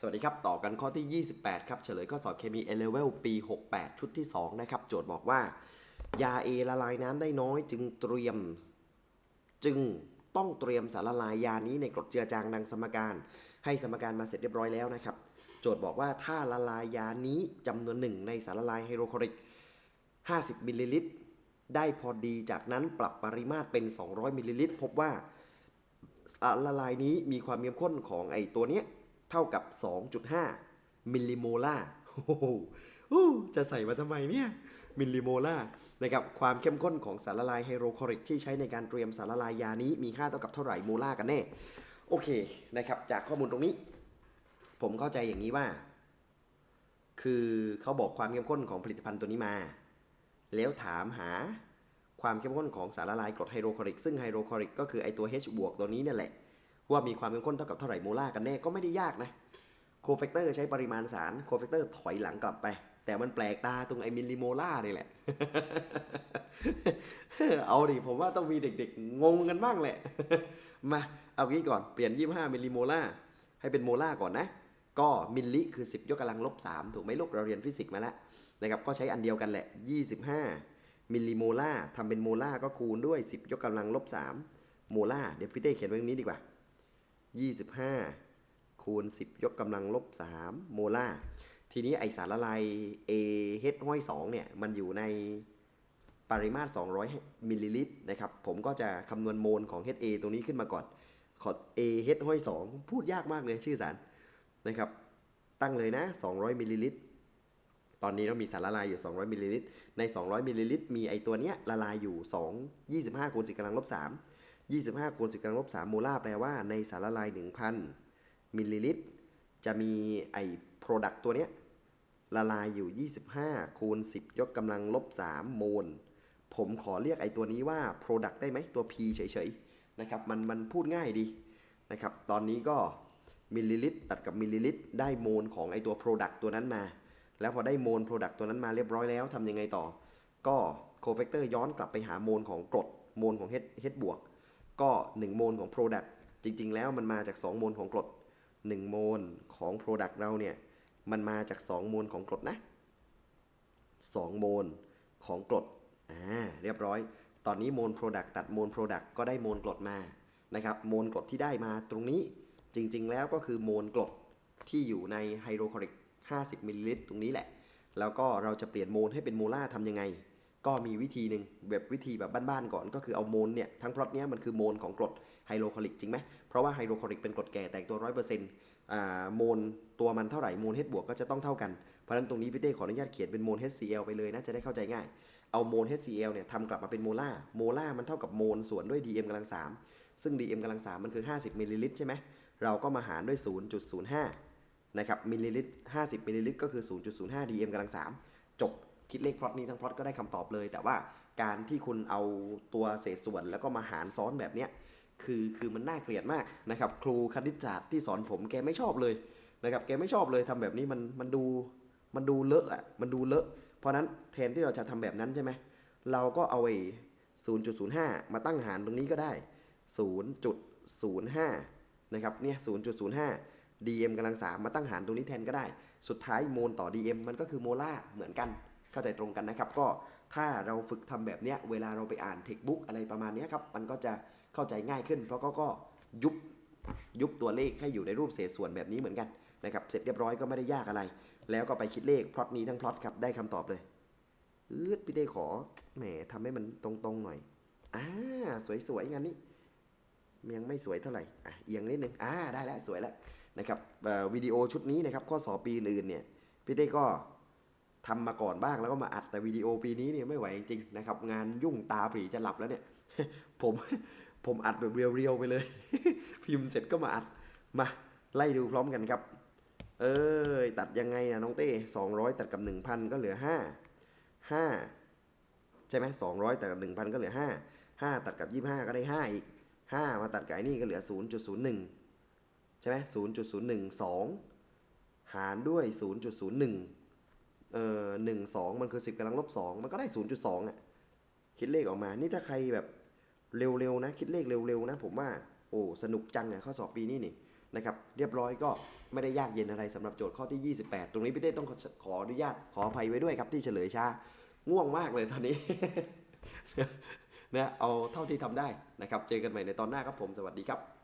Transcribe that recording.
สวัสดีครับ ต่อกันข้อที่ 28 ครับ เฉลยข้อสอบเคมี A Level ปี 68 ชุดที่ 2 นะครับ โจทย์บอกว่า ยา A ละลายน้ำได้น้อย จึงเตรียม จึงต้องเตรียมสารละลายยานี้ในกรดเจือจางดังสมการ ให้สมการมาเสร็จเรียบร้อยแล้วนะครับ โจทย์บอกว่าถ้าละลายยานี้จำนวนหนึ่งในสารละลายไฮโดรคลอริก 50 มิลลิลิตร ได้พอดี จากนั้นปรับปริมาตรเป็น 200 มิลลิลิตร พบว่าสารละลายนี้มีความเข้มข้นของไอตัวเนี้ย เท่ากับ 2.5 มิลลิโมลาร์โอ้โหจะใส่มาทำไมเนี่ย มิลลิโมลาร์นะครับ ความเข้มข้นของสารละลายไฮโดรคลอริกที่ใช้ในการเตรียมสารละลายยานี้มีค่าเท่ากับเท่าไหร่โมลาร์กันแน่ โอเคนะครับ จากข้อมูลตรงนี้ ผมเข้าใจอย่างนี้ว่า คือเขาบอกความเข้มข้นของผลิตภัณฑ์ตัวนี้มา แล้วถามหาความเข้มข้นของสารละลายกรดไฮโดรคลอริก ซึ่งไฮโดรคลอริกก็คือไอตัว H บวกตัวนี้นี่ยแหละ ว่ามีความเข้มข้นเท่ากับเท่าไหร่โมลาร์กันแน่ก็ไม่ได้ยากนะโคเฟกเตอร์ใช้ปริมาณสารโคเฟกเตอร์ถอยหลังกลับไป แต่มันแปลกตาตรงไอมิลลิโมลาร์นี่แหละ เอาดิผมว่าต้องมีเด็กๆ งงกันบ้างแหละ มาเอางี้ก่อนเปลี่ยน 25 มิลลิโมลาร์ให้เป็นโมลาร์ก่อนนะ ก็มิลลิคือ 10 ยกกำลังลบ 3 ถูกไหมลูกเราเรียนฟิสิกส์มาแล้วนะครับก็ใช้อันเดียวกันแหละ 25 มิลลิโมลาร์ทำเป็นโมลาร์ก็คูณด้วย 10 ยกกำลังลบ3โมลาร์เดี๋ยวพี่เต้เขียนไว้ตรงนี้ดีกว่า 25 คูณ 10 ยกกำลังลบ 3 โมลาร์ทีนี้ไอสารละลาย A H ห้อย2เนี่ย มันอยู่ในปริมาตร 200 มิลลิลิตรนะครับ ผมก็จะคำนวณโมลของ HA ตรงนี้ขึ้นมาก่อน ขอ A H ห้อย2พูดยากมากเลยชื่อสารนะครับ ตั้งเลยนะ 200 มิลลิลิตร ตอนนี้เรามีสารละลายอยู่ 200 มิลลิลิตร ใน 200 มิลลิลิตร มีไอตัวเนี้ยละลายอยู่ 2 25คูณ10กำลังลบ3 25คูณ10กำลังลบ3โมลาร์แปลว่าในสารละลาย 1,000 มิลลิลิตร จะมีไอ้โปรดักต์ตัวเนี้ยละลายอยู่ 25คูณ10 ยกกำลังลบ3โมล ผมขอเรียกไอ้ตัวนี้ว่า Product ได้ไหมตัว P เฉยๆนะครับมันมันพูดง่ายดีนะครับตอนนี้ก็มิลลิลิตรตัดกับมิลลิลิตรได้โมลของไอ้ตัว Product ตัวนั้นมา แล้วพอได้โมล Product ตัวนั้นมาเรียบร้อยแล้วทำยังไงต่อ ก็โคเฟกเตอร์ย้อนกลับไปหาโมลของกรดโมลของ H H บวก ก็ 1 โมลของ Product จริง ๆ แล้วมันมาจาก 2 โมลของกรด 1 โมลของ Product เราเนี่ย มันมาจาก 2 โมลของกรดนะ 2 โมลของกรดอ่าเรียบร้อย ตอนนี้โมลโปรดักต์ตัดโมลโปรดักต์ก็ได้โมลกรดมานะครับโมลกรดที่ได้มาตรงนี้จริง ๆ แล้วก็คือโมลกรดที่อยู่ในไฮโดรคลอริก 50มิลลิลิตรตรงนี้แหละ แล้วก็เราจะเปลี่ยนโมลให้เป็นโมลาร์ทำยังไง ก็มีวิธีหนึ่งแบบวิธีแบบบ้านๆก่อนก็คือเอาโมลเนี่ยทั้งพลอตเนี้ยมันคือโมลของกรดไฮโดรคลอริกจริงไหมเพราะว่าไฮโดรคลอริกเป็นกรดแก่แตกตัวร้อยเปอร์เซ็นต์อ่าโมลตัวมันเท่าไหร่โมล H บวกก็จะต้องเท่ากัน เพราะฉะนั้นตรงนี้พี่เต้ขออนุญาตเขียนเป็นโมล HCl ไปเลยนะจะได้เข้าใจง่าย เอาโมล HCl เนี่ยทำกลับมาเป็นโมลาร์โมลาร์มันเท่ากับโมลส่วนด้วย dm กำลัง3ซึ่ง dm กำลัง3มันคือ 50มิลลิลิตรใช่ไหมเราก็มาหารด้วย 0.05นะครับมิลลิลิตร50มิลลิลิตรก็คือ 0.05 dm กำลัง3จบ คิดเลขพล็อตนี้ทั้งพล็อตก็ได้คำตอบเลย แต่ว่าการที่คุณเอาตัวเศษส่วนแล้วก็มาหารซ้อนแบบเนี้ยคือคือมันน่าเกลียดมากนะครับ ครูคณิตศาสตร์ที่สอนผมแกไม่ชอบเลยนะครับแกไม่ชอบเลยทำแบบนี้มันมันดูมันดูเลอะอะมันดูเลอะ เพราะนั้นแทนที่เราจะทำแบบนั้นใช่ไหมเราก็เอาไอ้0.05มาตั้งหารตรงนี้ก็ได้0.05นะครับเนี่ย0.05 dm กำลัง3มาตั้งหารตรงนี้แทนก็ได้ สุดท้ายโมลต่อ dm มันก็คือโมลาร์เหมือนกัน เข้าใจตรงกันนะครับ ก็ถ้าเราฝึกทำแบบเนี้ยเวลาเราไปอ่านเทคบุ๊กอะไรประมาณนี้ครับมันก็จะเข้าใจง่ายขึ้น เพราะก็ก็ยุบยุบตัวเลขให้อยู่ในรูปเศษส่วนแบบนี้เหมือนกันนะครับเสร็จเรียบร้อยก็ไม่ได้ยากอะไร แล้วก็ไปคิดเลขพล็อตนี้ทั้งพล็อตครับได้คำตอบเลยอืดพี่ได้ขอแหมทำให้มันตรงๆหน่อยอ่าสวยๆงานนี้ยังไม่สวยเท่าไหร่อะเอียงนิดนึงอ่าได้แล้วสวยแล้วนะครับวิดีโอชุดนี้นะครับข้อสอบปีอื่นเนี่ยพี่เต้ก็ ทำมาก่อนบ้างแล้วก็มาอัดแต่วิดีโอปีนี้เนี่ยไม่ไหวจริงๆนะครับ งานยุ่งตาปรีจะหลับแล้วเนี่ย ผมผมอัดแบบเรียวๆไปเลย พิมพ์เสร็จก็มาอัดมาไล่ดูพร้อมกันครับ เอ้ยตัดยังไงนะน้องเต้สองร้อยตัดกับหนึ่งพันก็เหลือห้าห้าใช่ไหมสองร้อยตัดกับหนึ่งพันก็เหลือห้าห้าตัดกับยี่ห้าก็ได้ห้าอีกห้ามาตัดกับไอ้นี่ก็เหลือศูนย์จุดศูนย์หนึ่งใช่ไหมศูนย์จุดศูนย์หนึ่งสองหารด้วยศูนย์จุดศูนย์หนึ่ง เอ่อหนึ่งสองมันคือสิบกำลังลบสองมันก็ได้ศูนย์จุดสองอะคิดเลขออกมา นี่ถ้าใครแบบเร็วๆนะ คิดเลขเร็วๆนะ ผมว่าโอ้สนุกจังอะข้อสอบปีนี้นี่นะครับเรียบร้อยก็ไม่ได้ยากเย็นอะไรสำหรับโจทย์ข้อที่ 28 ตรงนี้พี่เต้ต้องขออนุญาตขออภัยไว้ด้วยครับที่เฉลยช้าง่วงมากเลยตอนนี้นะเอาเท่าที่ทำได้นะครับ เจอกันใหม่ในตอนหน้าครับผมสวัสดีครับ